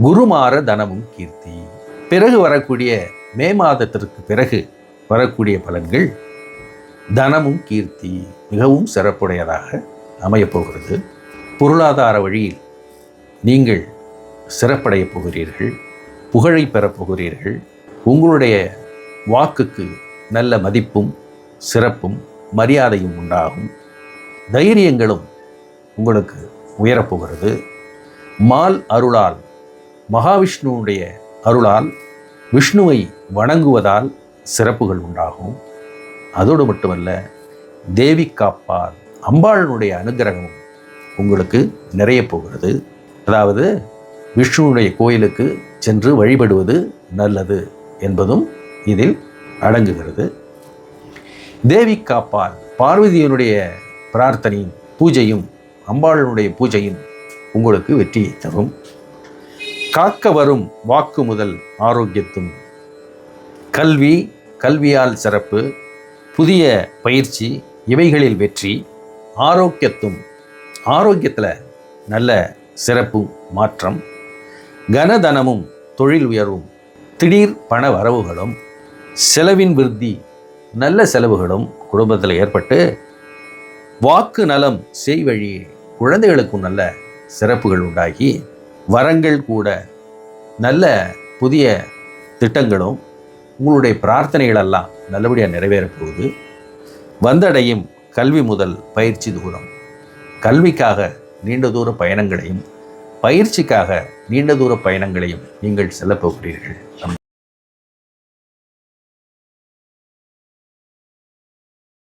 குருமார தனமும் கீர்த்தி. பிறகு வரக்கூடிய மே மாதத்திற்கு பிறகு வரக்கூடிய பலன்கள் தனமும் கீர்த்தி மிகவும் சிறப்புடையதாக அமையப்போகிறது. பொருளாதார வழியில் நீங்கள் சிறப்படையப் போகிறீர்கள் புகழை பெறப் போகிறீர்கள் உங்களுடைய வாக்குக்கு நல்ல மதிப்பும் சிறப்பும் மரியாதையும் உண்டாகும். தைரியங்களும் உங்களுக்கு உயரப்போகிறது மால் அருளால் மகாவிஷ்ணுவுடைய அருளால் விஷ்ணுவை வணங்குவதால் சிறப்புகள் உண்டாகும். அதோடு மட்டுமல்ல தேவி காப்பால் அம்பாளனுடைய அனுகிரகமும் உங்களுக்கு நிறைய போகிறது. அதாவது விஷ்ணுவுடைய கோயிலுக்கு சென்று வழிபடுவது நல்லது என்பதும் இதில் அடங்குகிறது. தேவி காப்பால் பார்வதியினுடைய பிரார்த்தனையும் பூஜையும் அம்பாளனுடைய பூஜையும் உங்களுக்கு வெற்றியை தரும். காக்க வரும் வாக்கு முதல் ஆரோக்கியத்தும். கல்வி கல்வியால் சிறப்பு புதிய பயிற்சி இவைகளில் வெற்றி ஆரோக்கியத்தும். ஆரோக்கியத்தில் நல்ல சிறப்பு மாற்றம் கனதனமும் தொழில் உயர்வும் திடீர் பண வரவுகளும் செலவின் விருத்தி நல்ல செலவுகளும் குடும்பத்தில் ஏற்பட்டு வாக்கு நலம் செய் வழி குழந்தைகளுக்கும் நல்ல சிறப்புகள் உண்டாகி வரங்கள் கூட நல்ல புதிய திட்டங்களும் உங்களுடைய பிரார்த்தனைகளெல்லாம் நல்லபடியாக நிறைவேறப் போகுது. வந்தடையும் கல்வி முதல் பயிற்சி தூரம். கல்விக்காக நீண்ட தூர பயணங்களையும் பயிற்சிக்காக நீண்ட தூர பயணங்களையும் நீங்கள் செல்லப்போகிறீர்கள்